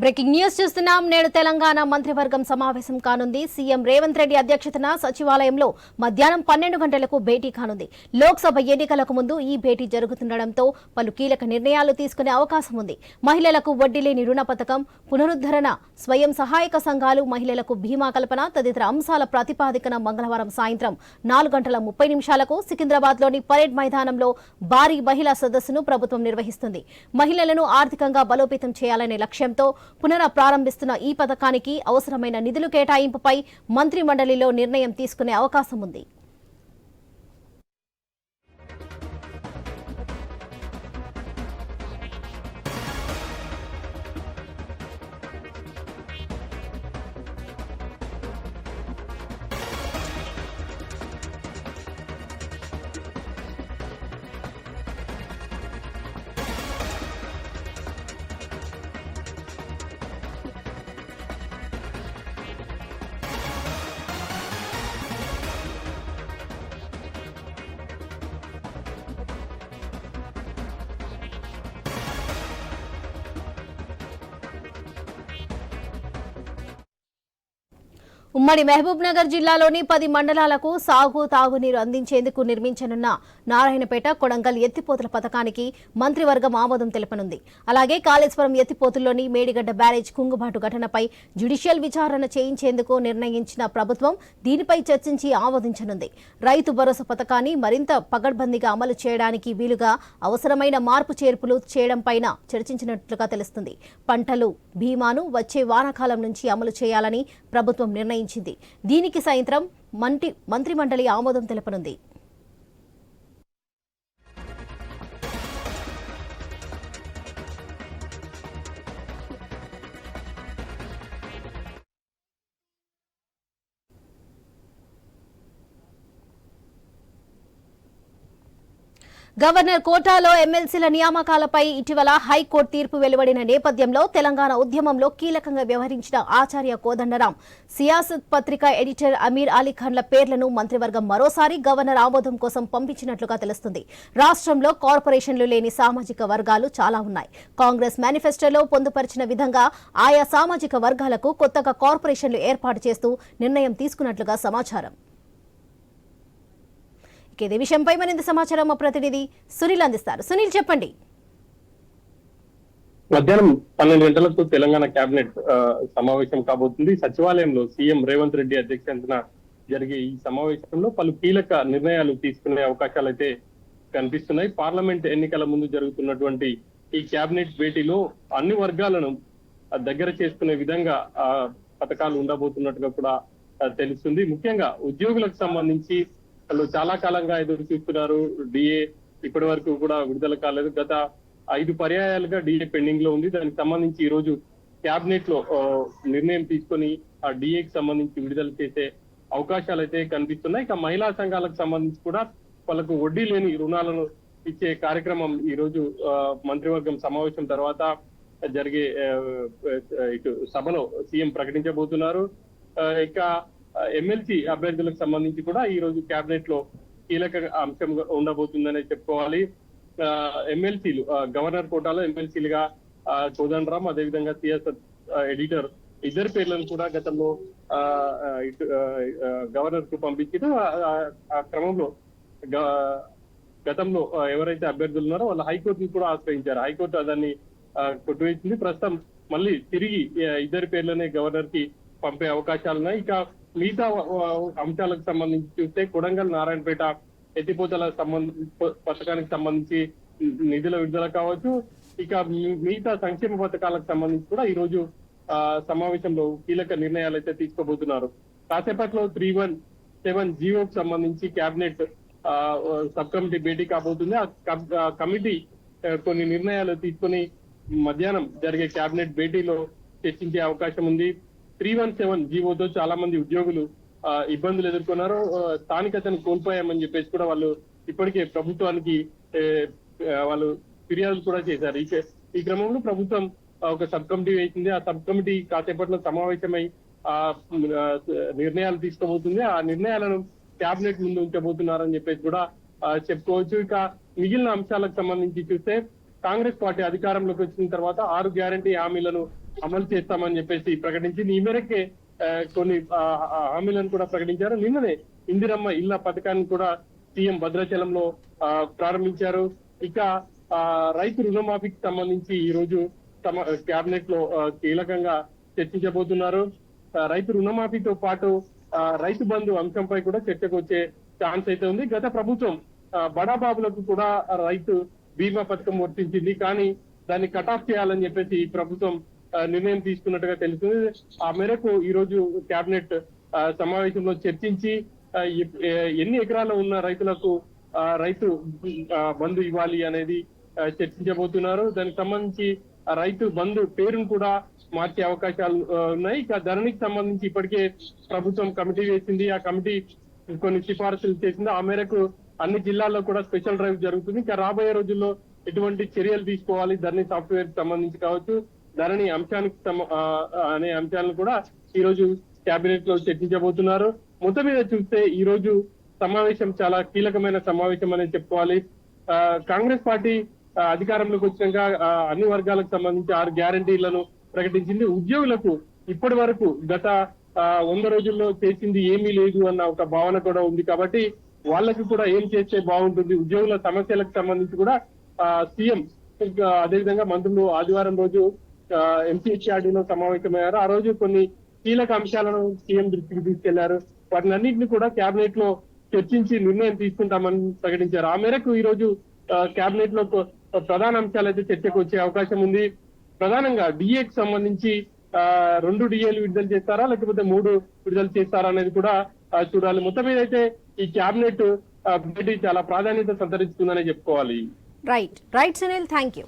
Breaking news చూస్తున్నాం. నేడు తెలంగాణ మంత్రివర్గం సమావేశం కానుంది. సీఎం రేవంత్ రెడ్డి అధ్యక్షతన సచివాలయంలో మధ్యాహ్నం పన్నెండు గంటలకు భేటీ కానుంది. లోక్సభ ఎన్నికలకు ముందు ఈ భేటీ జరుగుతుండటంతో పలు కీలక నిర్ణయాలు తీసుకునే అవకాశం ఉంది. మహిళలకు వడ్డీ లేని రుణ పథకం పునరుద్ధరణ స్వయం సహాయక సంఘాలు మహిళలకు బీమా కల్పన తదితర అంశాల ప్రాతిపాదికన మంగళవారం సాయంత్రం నాలుగు గంటల ముప్పై నిమిషాలకు సికింద్రాబాద్లోని పరేడ్ మైదానంలో భారీ మహిళా సదస్సును ప్రభుత్వం నిర్వహిస్తుంది. మహిళలను ఆర్థికంగా బలోపేతం చేయాలనే లక్ష్యంతో పునఃప్రారంభిస్తున్న ఈ పథకానికి అవసరమైన నిధులు కేటాయింపుపై మంత్రి మండలిలో నిర్ణయం తీసుకునే అవకాశం ఉంది. ఉమ్మడి మహబూబ్ నగర్ జిల్లాలోని పది మండలాలకు సాగు తాగునీరు అందించేందుకు నిర్మించనున్న నారాయణపేట కొడంగల్ ఎత్తిపోతుల పథకానికి మంత్రివర్గం ఆమోదం తెలపనుంది. అలాగే కాళేశ్వరం ఎత్తిపోతుల్లోని మేడిగడ్డ బ్యారేజ్ కుంగుబాటు ఘటనపై జ్యుడిషియల్ విచారణ చేయించేందుకు నిర్ణయించిన ప్రభుత్వం దీనిపై చర్చించి ఆమోదించనుంది. రైతు భరోసా పథకాన్ని మరింత పగడ్బందీగా అమలు చేయడానికి వీలుగా అవసరమైన మార్పు చేర్పులు చేయడంపైన చర్చించినట్లుగా తెలుస్తుంది. పంటలు బీమాను వచ్చే వానాకాలం నుంచి అమలు చేయాలని ప్రభుత్వం నిర్ణయించింది. దీనికి సాయంత్రం మంటి మంత్రిమండలి ఆమోదం తెలపనుంది. గవర్నర్ కోటాలో ఎమ్మెల్సీల నియామకాలపై ఇటీవల హైకోర్టు తీర్పు వెలువడిన నేపథ్యంలో తెలంగాణ ఉద్యమంలో కీలకంగా వ్యవహరించిన ఆచార్య కోదండరాం. సియాసత్ పత్రిక ఎడిటర్ అమీర్ అలీ ఖాన్ల పేర్లను మంత్రివర్గం మరోసారి గవర్నర్ ఆమోదం కోసం పంపించినట్లుగా తెలుస్తుంది. రాష్ట్రంలో కార్పొరేషన్లు లేని సామాజిక వర్గాలు చాలా ఉన్నాయి. కాంగ్రెస్ మేనిఫెస్టోలో పొందుపరిచిన విధంగా ఆయా సామాజిక వర్గాలకు కొత్తగా కార్పొరేషన్లు ఏర్పాటు చేస్తూ నిర్ణయం తీసుకున్నట్లుగా సమాచారం. ఇదే విషయంపై మరింత సమాచారం మా ప్రతినిధి సునీల్ అందిస్తారు. సునీల్ చెప్పండి. మధ్యాహ్నం పన్నెండు గంటలకు తెలంగాణ కేబినెట్ సమావేశం కాబోతుంది. సచివాలయంలో సీఎం రేవంత్ రెడ్డి అధ్యక్షతన జరిగే ఈ సమావేశంలో పలు కీలక నిర్ణయాలు తీసుకునే అవకాశాలు అయితే కనిపిస్తున్నాయి. పార్లమెంట్ ఎన్నికల ముందు జరుగుతున్నటువంటి ఈ కేబినెట్ భేటీలో అన్ని వర్గాలను దగ్గర చేసుకునే విధంగా ఆ పథకాలు ఉండబోతున్నట్టుగా కూడా తెలుస్తుంది. ముఖ్యంగా ఉద్యోగులకు సంబంధించి వాళ్ళు చాలా కాలంగా ఎదురు చూస్తున్నారు. డిఏ ఇప్పటి వరకు కూడా విడుదల కాలేదు. గత ఐదు పర్యాయాలుగా డిఏ పెండింగ్లో ఉంది. దానికి సంబంధించి ఈ రోజు క్యాబినెట్లో నిర్ణయం తీసుకొని ఆ డిఏకి సంబంధించి విడుదల చేసే అవకాశాలు అయితే కనిపిస్తున్నాయి. ఇక మహిళా సంఘాలకు సంబంధించి కూడా వాళ్ళకు వడ్డీ లేని రుణాలను ఇచ్చే కార్యక్రమం ఈ రోజు ఆ, మంత్రివర్గం సమావేశం తర్వాత జరిగే ఇటు సభలో సీఎం ప్రకటించబోతున్నారు. ఇంకా ఇక ఎమ్మెల్సీ అభ్యర్థులకు సంబంధించి కూడా ఈ రోజు కేబినెట్లో కీలక అంశం ఉండబోతుందని చెప్పుకోవాలి. ఎమ్మెల్సీలు గవర్నర్ కోటాలో ఎమ్మెల్సీలుగా కోదండరామ్ అదేవిధంగా సిఎస్ ఎడిటర్ ఇద్దరు పేర్లను కూడా గతంలో ఆ, ఇటు గవర్నర్కు పంపించిన ఆ క్రమంలో గతంలో ఎవరైతే అభ్యర్థులు ఉన్నారో వాళ్ళు హైకోర్టుని కూడా ఆశ్రయించారు. హైకోర్టు దాన్ని ఆ, కొట్టివేసింది. ప్రస్తుతం మళ్ళీ తిరిగి ఇద్దరి పేర్లనే గవర్నర్కి పంపే అవకాశాలు ఉన్నాయి ఇక మిగతా అంశాలకు సంబంధించి చూస్తే కొడంగల్ నారాయణపేట ఎత్తిపోతల సంబంధ పథకానికి సంబంధించి నిధుల విడుదల కావచ్చు. ఇక మిగతా సంక్షేమ పథకాలకు సంబంధించి కూడా ఈ రోజు ఆ, సమావేశంలో కీలక నిర్ణయాలు అయితే తీసుకోబోతున్నారు. కాసేపట్లో త్రీ వన్ సెవెన్ జీవోకి సంబంధించి కేబినెట్ ఆ, సబ్ కమిటీ భేటీ కాబోతుంది. ఆ కమిటీ కొన్ని నిర్ణయాలు తీసుకొని మధ్యాహ్నం జరిగే కేబినెట్ భేటీలో చర్చించే అవకాశం ఉంది. త్రీ వన్ సెవెన్ జీవోతో చాలా మంది ఉద్యోగులు ఆ, ఇబ్బందులు ఎదుర్కొన్నారు. స్థానికతను కోల్పోయామని చెప్పేసి కూడా వాళ్ళు ఇప్పటికే ప్రభుత్వానికి వాళ్ళు ఫిర్యాదులు కూడా చేశారు. ఈ క్రమంలో ప్రభుత్వం ఒక సబ్ కమిటీ వేసింది. ఆ సబ్ కమిటీ కాసేపట్లో సమావేశమై ఆ నిర్ణయాలు తీసుకోబోతుంది. ఆ నిర్ణయాలను క్యాబినెట్ ముందు ఉంచబోతున్నారని చెప్పేసి కూడా చెప్పుకోవచ్చు. ఇక మిగిలిన అంశాలకు సంబంధించి చూస్తే కాంగ్రెస్ పార్టీ అధికారంలోకి వచ్చిన తర్వాత ఆరు గ్యారంటీ హామీలను అమలు చేస్తామని చెప్పేసి ప్రకటించి ఈ మేరకే కొన్ని హామీలను కూడా ప్రకటించారు. నిన్ననే ఇందిరమ్మ ఇళ్ళ పథకాన్ని కూడా సీఎం భద్రాచలంలో ఆ, ప్రారంభించారు. ఇక ఆ, రైతు రుణమాఫీకి సంబంధించి ఈ రోజు తమ కేబినెట్లో కీలకంగా చర్చించబోతున్నారు. రైతు రుణమాఫీతో పాటు ఆ, రైతు బంధు అంశంపై కూడా చర్చకు వచ్చే ఛాన్స్ అయితే ఉంది. గత ప్రభుత్వం బడాబాబులకు కూడా రైతు బీమా పథకం వర్తించింది. కానీ దాన్ని కట్ ఆఫ్ చేయాలని చెప్పేసి ఈ ప్రభుత్వం నిర్ణయం తీసుకున్నట్టుగా తెలుస్తుంది. ఆ మేరకు ఈ రోజు కేబినెట్ సమావేశంలో చర్చించి ఎన్ని ఎకరాలు ఉన్న రైతులకు రైతు బంధు ఇవ్వాలి అనేది చర్చించబోతున్నారు. దానికి సంబంధించి ఆ రైతు బంధు పేరును కూడా మార్చే అవకాశాలు ఉన్నాయి. ఇక ధరణికి సంబంధించి ఇప్పటికే ప్రభుత్వం కమిటీ వేసింది. ఆ కమిటీ కొన్ని సిఫార్సులు చేసింది. ఆ మేరకు అన్ని జిల్లాల్లో కూడా స్పెషల్ డ్రైవ్ జరుగుతుంది. ఇంకా రాబోయే రోజుల్లో ఎటువంటి చర్యలు తీసుకోవాలి? ధరణి సాఫ్ట్వేర్ సంబంధించి కావచ్చు. ధరణి అంశానికి అనే అంశాలను కూడా ఈ రోజు కేబినెట్లో చర్చించబోతున్నారు. మొత్తం మీద చూస్తే ఈ రోజు సమావేశం చాలా కీలకమైన సమావేశం అనేది చెప్పుకోవాలి. ఆ, కాంగ్రెస్ పార్టీ అధికారంలోకి వచ్చినాక ఆ, అన్ని వర్గాలకు సంబంధించి ఆరు గ్యారంటీలను ప్రకటించింది. ఉద్యోగులకు ఇప్పటి వరకు గత వంద రోజుల్లో చేసింది ఏమీ లేదు అన్న ఒక భావన కూడా ఉంది కాబట్టి వాళ్ళకి కూడా ఏం చేస్తే బాగుంటుంది? ఉద్యోగుల సమస్యలకు సంబంధించి కూడా ఆ, సీఎం అదేవిధంగా మంత్రులు ఆదివారం రోజు ఎంపీహెచ్ఆర్డీలో సమావేశమయ్యారు. ఆ రోజు కొన్ని కీలక అంశాలను సీఎం దృష్టికి తీసుకెళ్ళారు. వాటిని అన్నింటినీ కూడా కేబినెట్లో చర్చించి నిర్ణయం తీసుకుంటామని ప్రకటించారు. ఆ మేరకు ఈ రోజు కేబినెట్లో ప్రధాన అంశాలు అయితే చర్చకు వచ్చే అవకాశం ఉంది. ప్రధానంగా డిఏకి సంబంధించి రెండు డిఏలు విడుదల చేస్తారా? లేకపోతే మూడు విడుదల చేస్తారా అనేది కూడా చూడాలి. మొత్తం మీద అయితే ఈ కేబినెట్ భేటీ చాలా ప్రాధాన్యత సంతరించుకుందని చెప్పుకోవాలి. Right right Sunil thank you